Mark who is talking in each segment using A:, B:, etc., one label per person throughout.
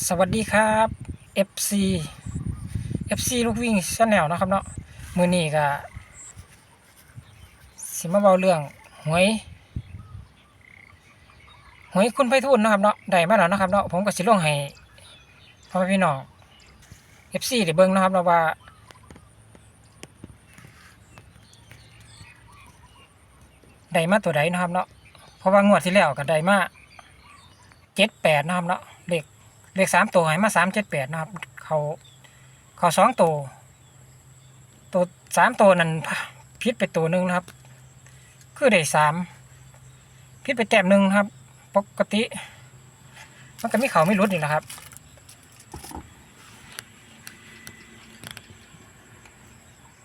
A: สวัสดีครับ FC FC ลูกวิ่งชาแนลนะครับเนาะมือนี้ก็สิมาเบาเรื่องหวยหวยคุณไพฑูรย์นะครับเนาะได้มาแล้วเนาะครับเนาะผมก็สิลงให้พ่อพี่น้อง FC ได้เบิ่งนะครับเนาะว่าได้มาตัวใดนะครับเนาะเพราะว่างวดที่แล้วก็ได้มาเจ็ดแปดนะครับเนาะ เลขสามตัวให้มาสามเจ็ดแปดนะครับ เขาเขาสองตัวตัวสามตัวนั้นพิษไปตัวหนึ่งนะครับ คือได้สามพิษไปแต้มหนึ่งครับ ปกติ มันก็มีเขาไม่รุดนี่แหละครับ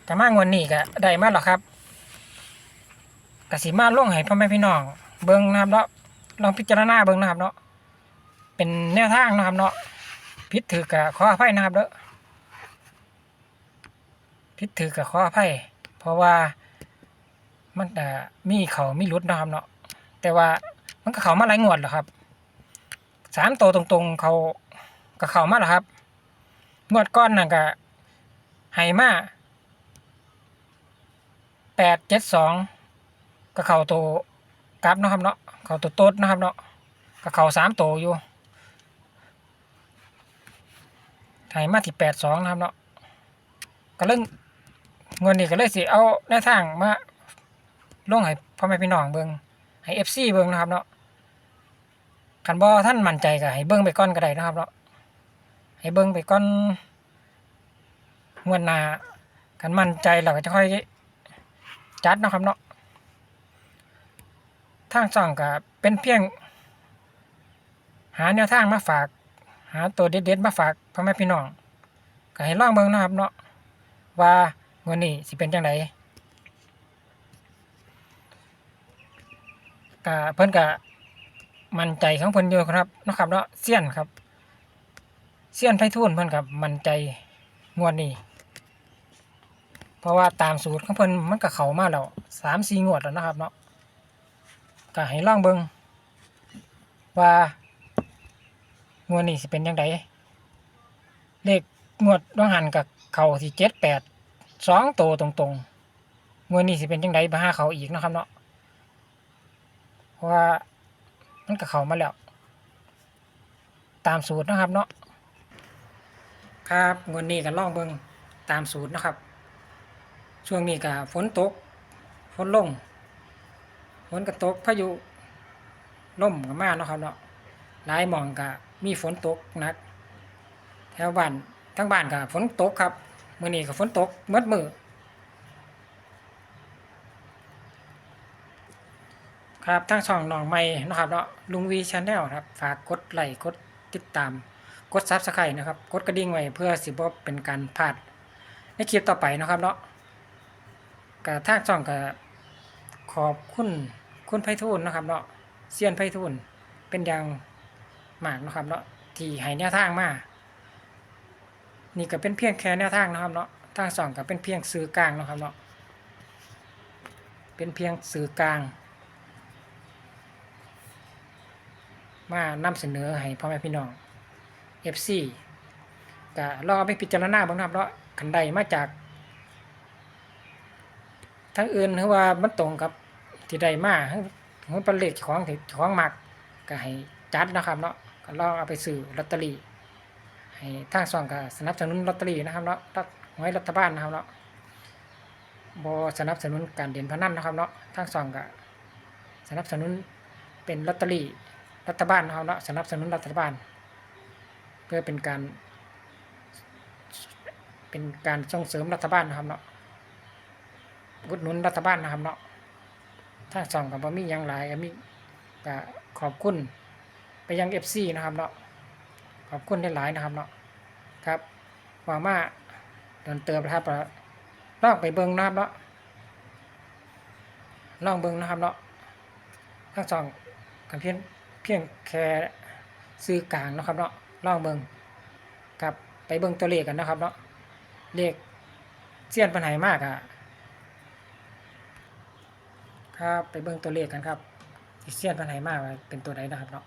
A: แต่มางวดนี้ก็ได้มาแล้วครับกสิมาล่วงให้พ่อแม่พี่น้อง เบิ้งนะครับเนาะลองพิจารณาเบิ้งนะครับเนาะ เป็นแนวทางนะครับเนาะพิษถือกับขออภัยนะครับเด้อพิษถือกับขออภัยเพราะว่ามันอ่ามีเขามีรุดนะครับเนาะแต่ว่ามันก็เขามาหลายงวดแล้วครับสามตัวตรงๆ เขาก็เขามาแล้วครับ งวดก้อนน่ะก็ไฮมาแปดเจ็ดสองก็เขาตัวกราฟนะครับเนาะเขาตัวโต๊ดนะครับเนาะก็เขาสามตัวอยู่ ไถมาที่แปดสองนะครับเนาะก็เรื่องเงินนี่ก็เลยสิเอาแนวทางมาลงให้พ่อแม่พี่น้องเบิ่งให้เอฟซีเบิ่งนะครับเนาะคันบ่ท่านมั่นใจก็ให้เบิ่งไปก่อนก็ได้นะครับเนาะให้เบิ่งไปก่อนงวดหน้าคันมั่นใจเราก็จะค่อยจัดนะครับเนาะทางช่องก็เป็นเพียง หาแนวทางมาฝากาตัวเด็ดๆมาฝากพ่อแม่พี่น้องก็ให้ลองเบิ่งนะครับเนาะว่าวันนี้สิเป็นจังไดก็เพิ่นก็มั่นใจของเพิ่นอยู่ครับนะครับเนาะเซียนครับเซียนไพฑูรย์เพิ่นก็มั่นใจงวดนี้เพราะว่าตามสูตรของเพิ่นมันก็เข้ามาแล้วสามสี่งวดแล้วนะครับเนาะก็ให้ลองเบิ่งว่า งวดนี้สิเป็นยังไงเลขงวดต้องหันกับเขาที่เจ็ดแปดสองโตตรงๆงวดนี้สิเป็นยังไงบ้าเขาอีกนะครับเนาะเพราะว่ามันกับเขามาแล้ว ตามสูตรนะครับเนาะครับงวดนี้ก็ล่องเบิงตามสูตรนะครับ ช่วงนี้ก็ฝนตกฝนลงฝนก็ตกพายุล่มกับมาเนาะครับเนาะหลายหมองก็ มีฝนตกหนักแถวบ้านทั้งบ้านก็ฝนตกครับมื้อนี้ก็ฝนตกมื่อมือครับทั้งช่องน้องใหม่นะครับเนาะลุงวีชาแนลครับ ฝากกดไลค์กดติดตาม กดซับสไครต์นะครับ กดกระดิ่งไว้เพื่อสิบ่เป็นการพลาดในคลิปต่อไปนะครับเนาะก็ทางช่องก็ขอบคุณคุณไพฑูรย์นะครับเนาะเซียนไพฑูรย์เป็นอย่าง มากนะครับเนาะที่ให้แนวทางมานี่ก็เป็นเพียงแค่แนวทางนะครับเนาะทางสองก็เป็นเพียงสื่อกลางนะครับเนาะเป็นเพียงสื่อกลาง มานำเสนอให้พ่อแม่พี่น้อง FC ก็รอไปพิจารณาบ้างนะครับเนาะคันใดมาจากทั้งอื่นหรือว่ามันตรงกับที่ใดมาหรือมันเป็นเลขของของมักก็ให้จัดนะครับเนาะ ก็ลองเอาไปซื้อลอตเตอรี่ให้ทางช่องก็สนับสนุนลอตเตอรี่นะครับเนาะรัฐหวยรัฐบาลนะครับเนาะบสนับสนุนการเด่นพนันนะครับเนาะทางช่องก็สนับสนุนเป็นลอตเตอรี่รัฐบาลนะครับเนาะสนับสนุนรัฐบาล เพื่อเป็นการเป็นการส่งเสริมรัฐบาลนะครับเนาะอุดหนุนรัฐบาลนะครับเนาะทางช่องก็บ่มีหยังหลายก็มีก็ขอบคุณ ไปยัง FC นะครับเนาะขอบคุณหลายๆนะครับเนาะครับหวังว่าเดินเติมนะครับลองไปเบิ้งนะครับเนาะลองเบิ้งนะครับเนาะทั้งสองกันเพียงเพียงแค่ซื้อกลางนะครับเนาะลองเบิ้งครับไปเบิ้งตัวเลขกันนะครับเนาะเลขเสี้ยนปัญหามากอะครับไปเบิ้งตัวเลขกันครับเซียนพันไหมากเป็นตัวใดนะครับเนาะ